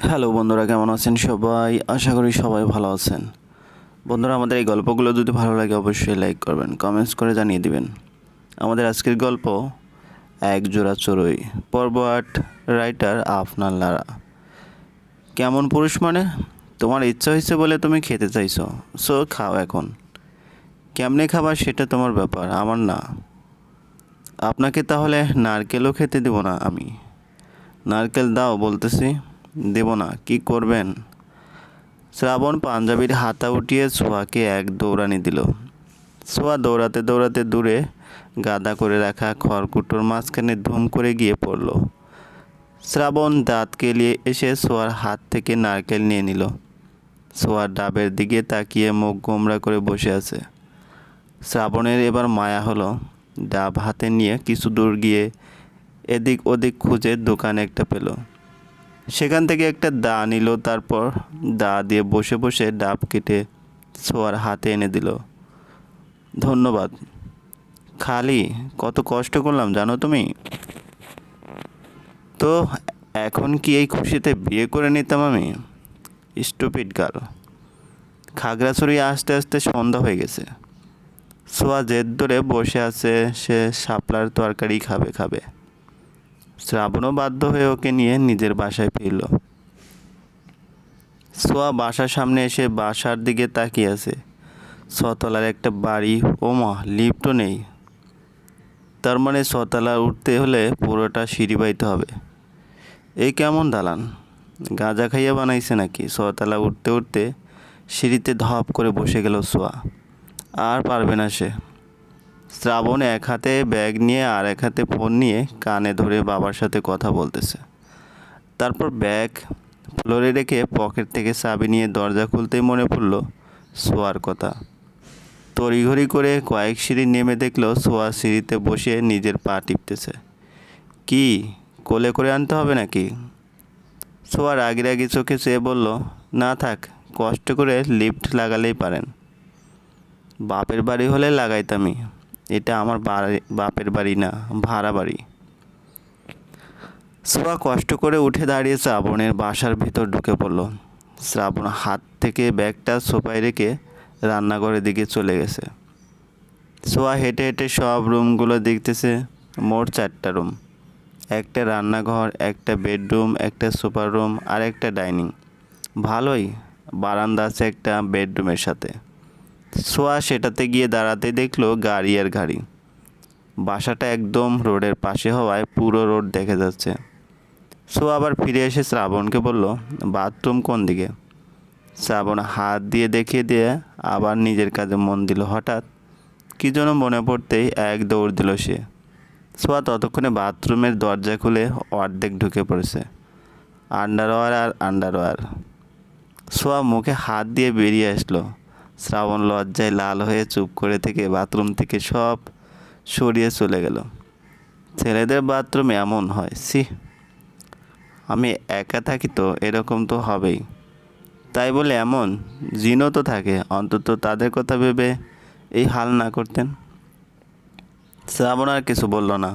Hello বন্ধুরা, কেমন আছেন সবাই? আশা করি সবাই ভালো আছেন। বন্ধুরা, আমাদের এই গল্পগুলো যদি ভালো লাগে, অবশ্যই লাইক করবেন কমেন্টস করে জানিয়ে দিবেন। আমাদের আজকের গল্প, এক জোড়া চড়ুই, পর্ব আট রাইটার আফনান লারা। কেমন পুরুষ মানে? তোমার ইচ্ছা হয়েছে বলে তুমি খেতে চাইছো সো খাও এখন। কেমনে খাবার সেটা তোমার ব্যাপার, আমার না। আপনাকে তাহলে নারকেলও খেতে দেবো না আমি। নারকেল দাও, বলতেছি। দেব না, কি করবেন? শ্রাবণ পাঞ্জাবির হাতা উঠিয়ে সোয়াকে এক দৌড়ানি দিল। সোয়া দৌড়াতে দৌড়াতে দূরে গাদা করে রাখা খড়কুটোর মাঝখানে ধুম করে গিয়ে পড়ল। শ্রাবণ দাঁত কেলিয়ে এসে সোয়ার হাত থেকে নারকেল নিয়ে নিল। সোয়ার ডাবের দিকে তাকিয়ে মুখ গোমরা করে বসে আছে। শ্রাবণের এবার মায়া হলো। ডাব হাতে নিয়ে কিছু দূর গিয়ে এদিক ওদিক খুঁজে দোকানে একটা পেল। সেখান থেকে একটা দা নিল, তারপর দা দিয়ে বসে বসে ডাব কেটে ছোয়ার হাতে এনে দিল। ধন্যবাদ। খালি কত কষ্ট করলাম, জানো তুমি? তো এখন কি এই খুশিতে বিয়ে করে নিতাম আমি? Stupid girl. খাগড়াছড়ি আসতে আসতে সন্ধ্যা হয়ে গেছে। সোয়া জেদ ধরে বসে আছে, সে শাপলার তরকারি খাবে খাবে। শ্রাবণও বাধ্য হয়ে ওকে নিয়ে নিজের বাসায় ফিরল। সোয়া বাসার সামনে এসে বাসার দিকে তাকিয়ে আছে। ছতলার একটা বাড়ি ও মা লিফটও নেই। তার মানে ছতলা উঠতে হলে পুরোটা সিঁড়ি বাইতে হবে। এই কেমন দালান? গাঁজা খাইয়া বানাইছে নাকি? ছতলা উঠতে উঠতে সিঁড়িতে ধপ করে বসে গেল সোয়া। আর পারবে না সে। শ্রাবণ এক হাতে ব্যাগ নিয়ে আর এক হাতে ফোন নিয়ে কানে ধরে বাবার সাথে কথা বলতেছে। তারপর ব্যাগ ফ্লোরে রেখে পকেট থেকে চাবি নিয়ে দরজা খুলতেই মনে পড়ল সোয়ার কথা। তড়িঘড়ি করে কয়েক সিঁড়ি নেমে দেখল সোয়া সিঁড়িতে বসে নিজের পা টিপতেছে। কি, কোলে করে আনতে হবে নাকি? সোয়া রাগি রাগি চোখে চেয়ে বলল, না থাক, কষ্ট করে লিফট লাগালেই পারেন। বাপের বাড়ি হলে লাগাইতামই। এটা আমার বাপের বাড়ি না, ভাড়া বাড়ি। সোয়া কষ্ট করে উঠে দাঁড়িয়ে শ্রাবণের বাসার ভিতর ঢুকে পড়ল। শ্রাবণ হাত থেকে ব্যাগটা সোফায় রেখে রান্নাঘরের দিকে চলে গেছে। সোয়া হেঁটে হেঁটে সব রুমগুলো দেখতেছে, মোট চারটা রুম। একটা রান্নাঘর, একটা বেডরুম, একটা সুপার রুম আর একটা ডাইনিং। ভালোই বারান্দা আছে একটা বেডরুমের সাথে। সোয়া সেটাতে গিয়ে দাঁড়াতে দেখল গাড়ি আর গাড়ি। বাসাটা একদম রোডের পাশে হওয়ায় পুরো রোড দেখা যাচ্ছে। সোয়া আবার ফিরে এসে শ্রাবণকে বলল, বাথরুম কোন দিকে? শ্রাবণ হাত দিয়ে দেখিয়ে দিয়ে আবার নিজের কাজে মন দিল হঠাৎ। কী যেন মনে পড়তেই এক দৌড় দিল সে। সোয়া ততক্ষণে বাথরুমের দরজা খুলে অর্ধেক ঢুকে পড়েছে। আন্ডারওয়ার আর আন্ডারওয়ার। সোয়া মুখে হাত দিয়ে বেরিয়ে আসলো। শ্রাবণ লজ্জায় লাল হয়ে চুপ করে থেকে বাথরুম থেকে সব সরিয়ে চলে গেল। ছেলেদের বাথরুম এমন হয় সি আমি একা থাকি তো, এরকম তো হবেই। তাই বলে এমন, জিনও তো থাকে, অন্তত তাদের কথা ভেবে এই হাল না করতেন। শ্রাবণ আর কিছু বলল না,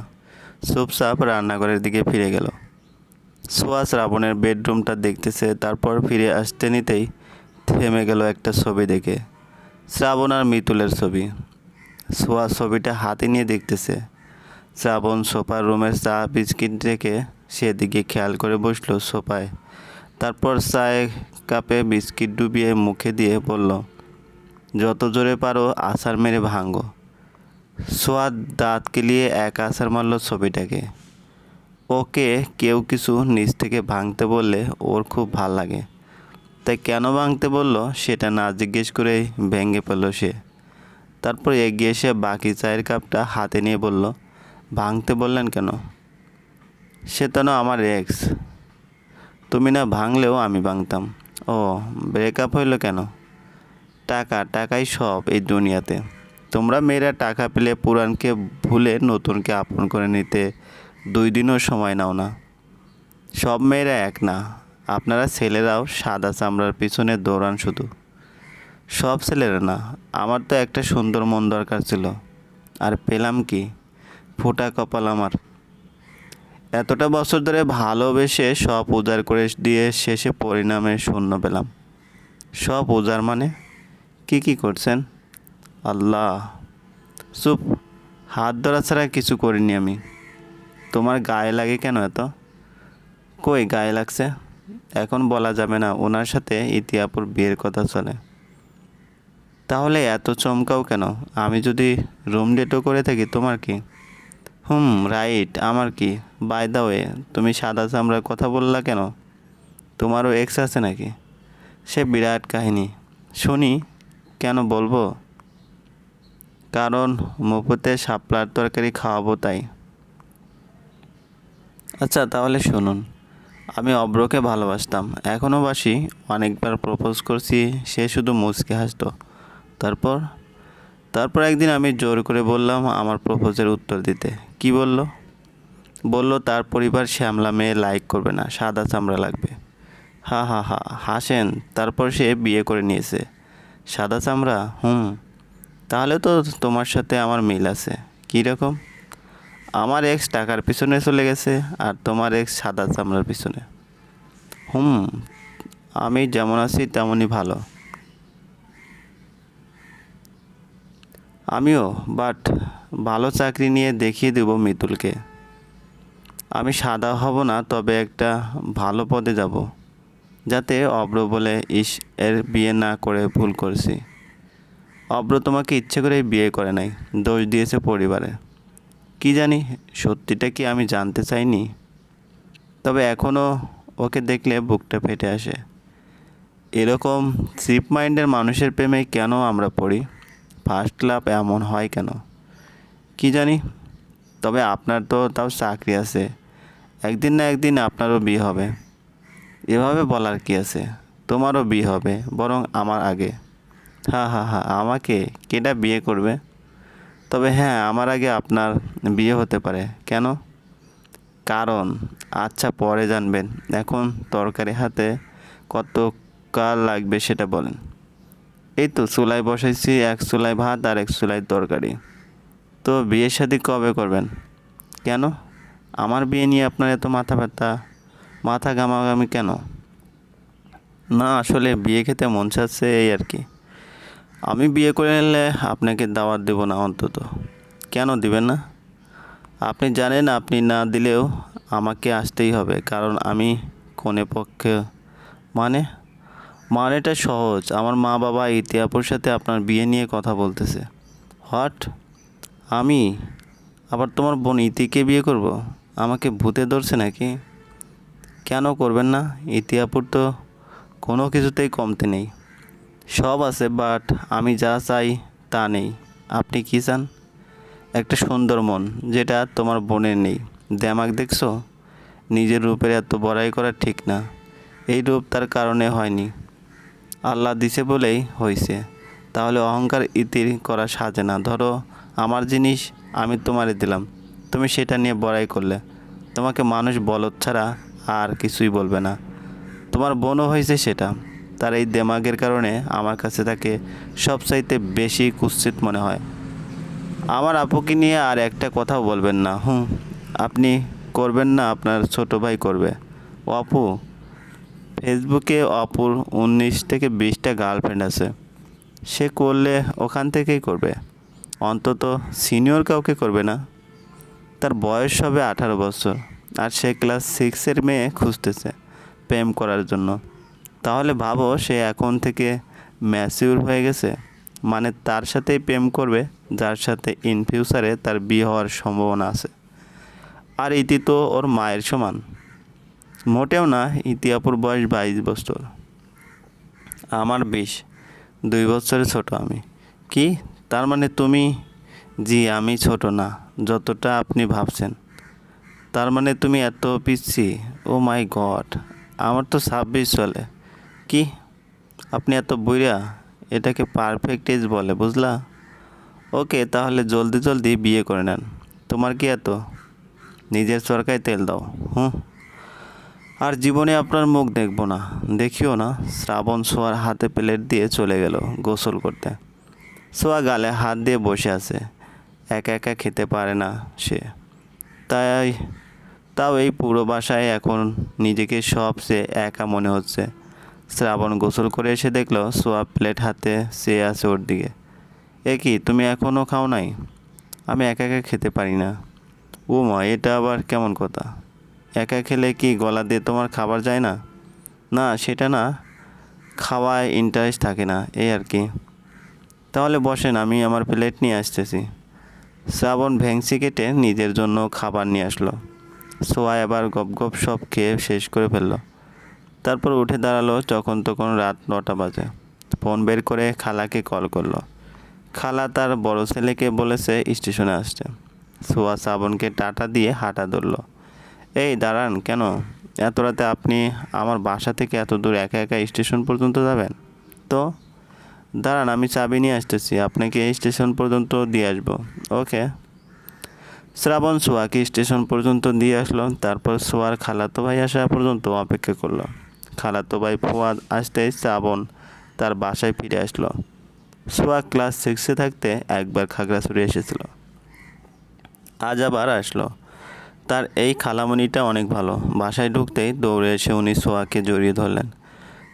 চুপচাপ রান্নাঘরের দিকে ফিরে গেল। সোয়া শ্রাবণের বেডরুমটা দেখতেছে, তারপর ফিরে আসতে নিতেই থেমে গেল একটা ছবি দেখে। শ্রাবণ আর মিতুলের ছবি। সোয়া ছবিটা হাতে নিয়ে দেখতেছে। শ্রাবণ সোফার রুমের চা বিস্কিট রেখে সেদিকে খেয়াল করে বসল সোফায়। তারপর চায়ে কাপে বিস্কিট ডুবিয়ে মুখে দিয়ে বলল, যত জোরে পারো আছাড় মেরে ভাঙো। সোয়া দাঁত কেলিয়ে এক আছাড় মারল ছবিটাকে। ওকে কেউ কিছু নিচ থেকে ভাঙতে বললে ওর খুব ভালো লাগে। তাই কেন ভাঙতে বলল সেটা না জিজ্ঞেস করেই ভেঙে পেল সে। তারপর এগিয়ে এসে বাকি চায়ের কাপটা হাতে নিয়ে বলল, ভাঙতে বললেন কেন? সে তো না আমার এক্স তুমি না ভাঙলেও আমি ভাঙতাম। ও ব্রেকআপ হইল কেন? টাকা, টাকাই সব এই দুনিয়াতে। তোমরা মেয়েরা টাকা পেলে পুরানকে ভুলে নতুনকে আপন করে নিতে দুই দিনও সময় নাও না। সব মেয়েরা এক না। আপনারা ছেলেরাও সাদা চামড়ার পিছনে দৌড়ান শুধু। সব ছেলেরা না, আমার তো একটা সুন্দর মন দরকার ছিল। আর পেলাম কি? ফোটা কপাল আমার। এতটা বছর ধরে ভালোবেসে সব উজাড় করে দিয়ে শেষে পরিণামে শূন্য পেলাম। সব উজাড় মানে? কি কি করছেন? আল্লাহ। চুপ, হাত ধরা ছাড়া কিছু করিনি আমি। তোমার গায়ে লাগে কেন এত? কই গায়ে লাগছে? এখন বলা যাবে না ওনার সাথে ইতিহাপুর বিয়ের কথা চলে। তাহলে এত চমকাও কেন? আমি যদি রুম ডেটও করে থাকি, তোমার কি? হুম, রাইট, আমার কি? বাই দা ওয়ে তুমি সাদা চামড়ার কথা বললা কেন? তোমারও এক্স আছে নাকি? সে বিরাট কাহিনী। শুনি, কেন বলব? কারণ মুফুতে শাপলার তরকারি খাওয়াবো তাই। আচ্ছা তাহলে শুনুন। আমি অব্রকে ভালোবাসতাম। এখনও বাসি, অনেকবার প্রপোজ করছি, সে শুধু মুচকে হাসতো। তারপর তারপর একদিন আমি জোর করে বললাম আমার প্রপোজের উত্তর দিতে। কি বলল? বলল, তার পরিবার শ্যামলা মেয়ে লাইক করবে না, সাদা চামড়া লাগবে। হা হা হা, হাসেন, তারপর সে বিয়ে করে নিয়েছে। সাদা চামড়া? হুম। তাহলে তো তোমার সাথে আমার মিল আছে। কী রকম? আমার এক্স টাকার পিছনে চলে গেছে আর তোমার এক্স সাদা চামড়ার পিছনে। হুম, আমি যেমন আছি তেমনই ভালো। আমিও বাট ভালো চাকরি নিয়ে দেখিয়ে দেব মিতুলকে। আমি সাদা হব না, তবে একটা ভালো পদে যাব। যাতে অব্র বলে, ইস, এর বিয়ে না করে ভুল করেছি। অব্র তোমাকে ইচ্ছে করে বিয়ে করে নাই। দোষ দিয়েছে পরিবারে। কি জানি, সত্যিটা কি আমি জানতে চাইনি? তবে এখনও ওকে দেখলে বুকটা ফেটে আসে। এরকম সিপ মাইন্ডের মানুষের প্রেমে কেন আমরা পড়ি? ফার্স্ট লাভ এমন হয় কেন? কি জানি, তবে আপনার তো তাও চাকরি আছে। একদিন না একদিন আপনারও বিয়ে হবে। এভাবে বলার কি আছে? তোমারও বিয়ে হবে, বরং আমার আগে। হা হা হা, আমাকে কেটা বিয়ে করবে? তবে হ্যাঁ আমার আগে আপনার বিয়ে হতে পারে। কেন? কারণ আচ্ছা পরে জানবেন। এখন তরকারি হাতে কত কাল লাগবে সেটা বলেন। এই তো চুলায় বসাইছি, এক চুলায় ভাত আর এক চুলায় তরকারি। তো বিয়ের সাথে কবে করবেন? কেন? আমার বিয়ে নিয়ে আপনার এত মাথা ব্যথা। মাথা গামাগামি কেন? না, আসলে বিয়ে খেতে মন চাচ্ছে এই আর কি। আমি বিয়ে করে নিলে আপনাকে দাওয়াত দেব না অন্তত। কেন দিবেন না? আপনি জানেন আপনি না দিলেও আমাকে আসতেই হবে, কারণ আমি কোনে পক্ষে। মানে? মানেটা সহজ। আমার মা বাবা ইতিহাপুর সাথে আপনার বিয়ে নিয়ে কথা বলতেছে। হোয়াট? আমি? আবার তোমার বোন ইতিকে বিয়ে করব? আমাকে ভূতে ধরছে নাকি? কেন করবেন না? ইতিহাপুর তো কোনো কিছুতেই কমতে নেই। সব আছে বাট আমি যা চাই তা নেই। আপনি কী চান? একটা সুন্দর মন, যেটা তোমার বোনের নেই। দেমাক দেখছ? নিজের রূপের এত বড়াই করা ঠিক না। এই রূপ তার কারণে হয়নি। আল্লাহ দিছে বলেই হয়েছে তাহলে অহংকার ইতির করা সাজে না। ধরো, আমার জিনিস আমি তোমারে দিলাম। তুমি সেটা নিয়ে বড়াই করলে। তোমাকে মানুষ বলদ ছাড়া আর কিছুই বলবে না। তোমার বোনও হয়েছে সেটা। তার এই দেমাগের কারণে আমার কাছে তাকে সবচাইতে বেশি কুৎসিত মনে হয়। আমার আপুকে নিয়ে আর একটা কথাও বলবেন না। হুম, আপনি করবেন না, আপনার ছোট ভাই করবে। ও আপু, ফেসবুকে অপুর উনিশ থেকে বিশটা গার্লফ্রেন্ড আছে। সে করলে ওখান থেকেই করবে। অন্তত সিনিয়র কাউকে করবে না। তার বয়স হবে আঠারো বছর। আর সে ক্লাস সিক্সের মেয়ে খুঁজতেছে প্রেম করার জন্য। তাহলে ভাবো সে এখন থেকে ম্যাচিউর হয়ে গেছে। মানে তার সাথেই প্রেম করবে, যার সাথে ইন ফিউচারে তার বিয়ে হওয়ার সম্ভাবনা আছে। আর ইতি তো ওর মায়ের সমান। মোটেও না, ইতি ইতিহাপুর বয়স বাইশ বছর। আমার বিশ, দুই বছরের ছোট আমি। কি? তার মানে তুমি? জি, আমি ছোট না, যতটা আপনি ভাবছেন। তার মানে তুমি এত পিচ্ছি, ও মাই গড, আমার তো ছাব্বিশ চলে। কি? আপনি এত বইরা এটাকে পারফেক্ট এজ বলে, বুঝলা? ওকে, তাহলে জলদি জলদি বিয়ে করে নেন। তোমার কি এত? নিজের চরকায় তেল দাও, হুম? আর জীবনে আপনার মুখ দেখব না। দেখিও না, শ্রাবণ সোয়ার হাতে প্লেট দিয়ে চলে গেল গোসল করতে। সোয়া গালে হাত দিয়ে বসে আছে। একা একা খেতে পারে না সে। তাই, তাও এই পুরো বাসায় এখন নিজেকে সবচেয়ে একা মনে হচ্ছে। শ্রাবণ গোসল করে এসে দেখল সোয়া প্লেট হাতে সে আছে ওর দিকে। এ কি, তুমি এখনও খাও নাই? আমি একা একা খেতে পারি না। ও মা, এটা আবার কেমন কথা? একা খেলে কি গলা দিয়ে তোমার খাবার যায় না? না, সেটা না। খাওয়ায় ইন্টারেস্ট থাকে না, এই আর কি। তাহলে বসেন, আমি আমার প্লেট নিয়ে আসতেছি। শ্রাবণ ভেংসি কেটে নিজের জন্য খাবার নিয়ে আসলো। সোয়া এবার গপ গপ সব খেয়ে শেষ করে ফেলল। তারপর উঠে দাঁড়াল যখন তখন রাত নটা বাজে। ফোন বের করে খালাকে কল করল। খালা তার বড় ছেলেকে বলেছে স্টেশনে আসতে। সোয়া শ্রাবণকে টাটা দিয়ে হাঁটা ধরলো। এই দাঁড়ান, কেন? এত রাতে আপনি আমার বাসা থেকে এত দূর একা একা স্টেশন পর্যন্ত যাবেন? তো? দাঁড়ান, আমি চাবি নিয়ে আসতেছি। আপনাকে স্টেশন পর্যন্ত দিয়ে আসব। ওকে? শ্রাবণ সোয়াকে স্টেশন পর্যন্ত দিয়ে আসলো। তারপর সোয়ার খালাতো ভাই আসা পর্যন্ত অপেক্ষা করল। খালাতো ভাই ফুয়াদ আসতেই শ্রাবণ তার বাসায় ফিরে আসলো। সোয়া ক্লাস সিক্সে থাকতে একবার খাগড়াছড়ি এসেছিল। আজ আবার আসলো। তার এই খালামণিটা অনেক ভালো। বাসায় ঢুকতেই দৌড়ে এসে উনি সোয়াকে জড়িয়ে ধরলেন।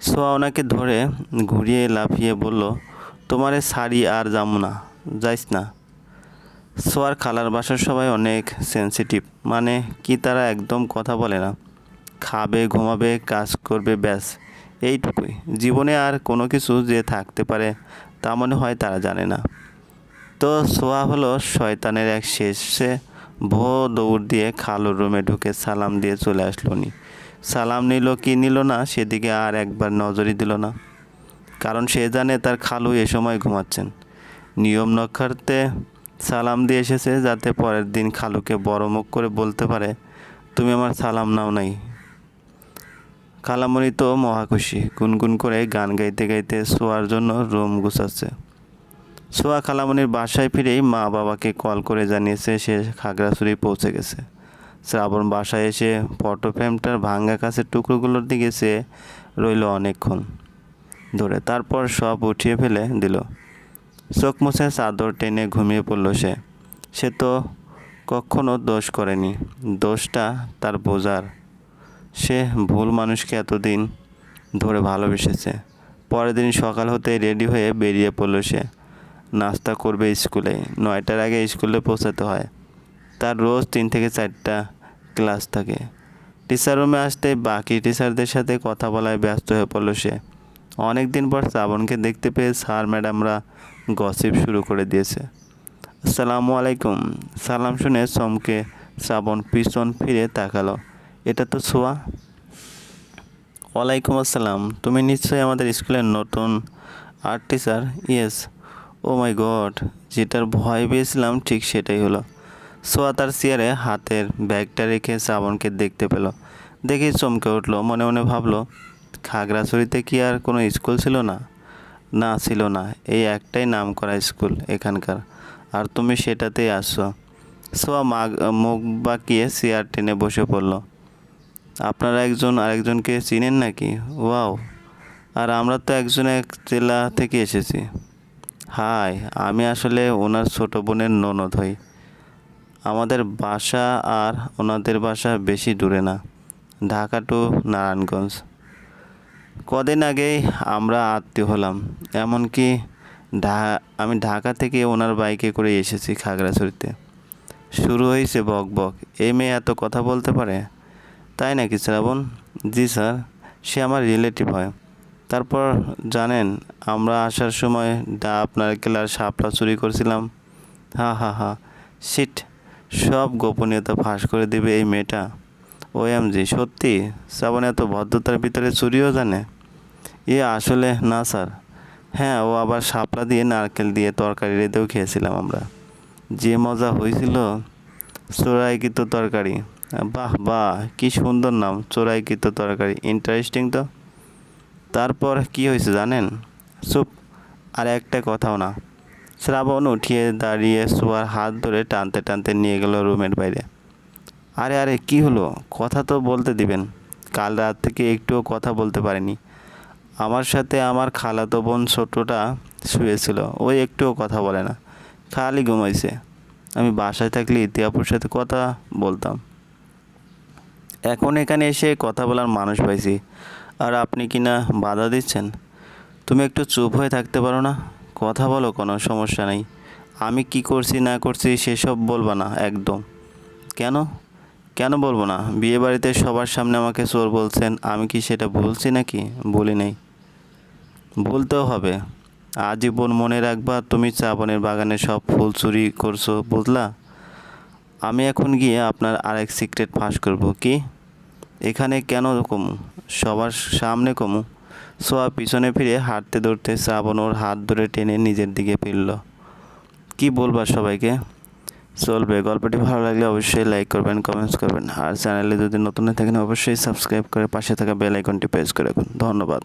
সোয়া ওনাকে ধরে ঘুরিয়ে লাফিয়ে বলল, তোমারে শাড়ি আর যাব না, যাইস না। সোয়ার খালার বাসার সবাই অনেক সেন্সিটিভ মানে কি তারা একদম কথা বলে না। খাবে, ঘুমাবে, কাজ করবে, ব্যাস। এইটুকুই। জীবনে আর কোনো কিছু যে থাকতে পারে, তা মনে হয় তারা জানে না। তো সোয়া হলো শয়তানের এক শেষে ভো দৌড় দিয়ে খালুর রুমে ঢুকে সালাম দিয়ে চলে আসলো উনি। সালাম নিল কি নিল না সেদিকে আর একবার নজরই দিল না। কারণ সে জানে তার খালু এ সময় ঘুমাচ্ছেন। নিয়ম রক্ষার্থে সালাম দিয়ে এসেছে যাতে পরের দিন খালুকে বড় মুখ করে বলতে পারে, তুমি আমার সালাম নাও নাই। খালামণি তো মহাখুশি গুনগুন করে গান গাইতে গাইতে শোয়ার জন্য রুম গুছাচ্ছে। সোয়া খালামণির বাসায় ফিরেই মা বাবাকে কল করে জানিয়েছে, সে খাগড়াছড়ি পৌঁছে গেছে। শ্রাবণ বাসায় এসে ফটো ফ্রেমটার ভাঙ্গা কাছের টুকরোগুলোর দিকে সে রইল অনেকক্ষণ। ধরে তারপর সব উঠিয়ে ফেলে দিল। চোখ মুছে চাদর টেনে ঘুমিয়ে পড়ল সে। সে তো কখনো দোষ করেনি। দোষটা তার বোঝার। সে ভুল মানুষকে এতদিন ধরে ভালোবেসেছে। পরের দিন সকাল হতে রেডি হয়ে বেরিয়ে পড়ল সে। নাস্তা করবে স্কুলে। নয়টার আগে স্কুলে পৌঁছাতে হয়। তার রোজ তিন থেকে চারটা ক্লাস থাকে। টিচার রুমে আসতে বাকি টিচারদের সাথে কথা বলায় ব্যস্ত হয়ে পড়ল সে। অনেক দিন পর শ্রাবণকে দেখতে পেয়ে স্যার, ম্যাডামরা গসিপ শুরু করে দিয়েছে। আসসালামু আলাইকুম। সালাম শুনে চমকে শ্রাবণ পিছন ফিরে তাকালো। এটা তো ছোঁয়া। ওয়ালাইকুম আসসালাম। তুমি নিশ্চয়ই আমাদের স্কুলের নতুন art teacher yes oh my God যেটার ভয় পেয়েছিলাম ঠিক সেটাই হলো। সোয়া তার চেয়ারে হাতের ব্যাগটা রেখে শ্রাবণকে দেখতে পেল। দেখেই চমকে উঠল, মনে মনে ভাবলো, খাগড়াছড়িতে কি আর কোনো স্কুল ছিল না? না, ছিল না। এই একটাই নাম করা স্কুল এখানকার। আর তুমি সেটাতেই আসছো। সোয়া মাগ, মুখ বাঁকিয়ে চেয়ার টেনে বসে পড়ল। আপনারা একজন আরেকজনকে চিনেন নাকি? ওয়াও। আর আমরা তো একজন এক জেলা থেকে এসেছি। হাই, আমি আসলে ওনার ছোট বোনের ননদ হই। আমাদের বাসা আর ওনাদের বাসা বেশি দূরে না। ঢাকা টু নারায়ণগঞ্জ। কদিন আগেই আমরা আত্মীয় হলাম। এমনকি ঢা, আমি ঢাকা থেকে ওনার বাইকে করে এসেছি খাগড়াছড়িতে। শুরু হয়েছে বক বক। এই মেয়ে এত কথা বলতে পারে? তাই নাকি শ্রাবণ? জি স্যার, সে আমার রিলেটিভ হয়। তারপর জানেন, আমরা আসার সময় ডাব নারকেল আর শাপলা চুরি করছিলাম। হা হা হা। সিট সব গোপনীয়তা ফাঁস করে দিবে এই মেয়েটা। ও এম জি, সত্যি? শ্রাবণ এত ভদ্রতার ভিতরে চুরিও জানে? ইয়ে আসলে না স্যার। হ্যাঁ ও আবার শাপলা দিয়ে নারকেল দিয়ে তরকারি রেঁধেও খেয়েছিলাম আমরা। যে মজা হয়েছিল চোরাইকৃত তরকারি। বাহ বাহ, কি সুন্দর নাম চোরাই চোরাইকৃত তরকারি ইন্টারেস্টিং তো। তারপর কি হয়েছে জানেন? চুপ, আর একটা কথাও না। শ্রাবণ উঠিয়ে দাঁড়িয়ে শোয়ার হাত ধরে টানতে টানতে নিয়ে গেল রুমের বাইরে। আরে আরে, কি হলো? কথা তো বলতে দিবেন। কাল রাত থেকে একটুও কথা বলতে পারিনি। আমার সাথে আমার খালাতো বোন ছোটটা শুয়েছিল ওই একটুও কথা বলে না। খালি ঘুমাইছে। আমি বাসায় থাকলে ইতিহাপুর সাথে কথা বলতাম। এখন এখানে এসে কথা বলার মানুষ পাইছি। আর আপনি কি না বাধা দিচ্ছেন? তুমি একটু চুপ হয়ে থাকতে পারো না? কথা বলো, কোনো সমস্যা নেই। আমি কি করছি, না করছি সেসব বলবা না, একদম। কেন? কেন বলব না? বিয়ে বাড়িতে সবার সামনে আমাকে চোর বলছেন, আমি কি সেটা বলছি নাকি? বলি নাই। বলতেও হবে। আজীবন মনে রাখবা, তুমি চাবনের বাগানে সব ফুল চুরি করছ, বুঝলা? আমি এখন গিয়ে আপনার আরেক সিক্রেট ফাঁস করব, কি? এখানে কেন কমু? সবার সামনে কমু? সোয়া পিছনে ফিরে হাঁটতে ধরতে শ্রাবণ ওর হাত ধরে টেনে নিজের দিকে ফিরল। কি বলবা সবাইকে? চলবে। গল্পটি ভালো লাগলে অবশ্যই লাইক করবেন কমেন্টস করবেন। আর চ্যানেলে যদি নতুন থাকেন, অবশ্যই সাবস্ক্রাইব করে পাশে থাকা বেল আইকনটি প্রেস করে রাখুন। ধন্যবাদ।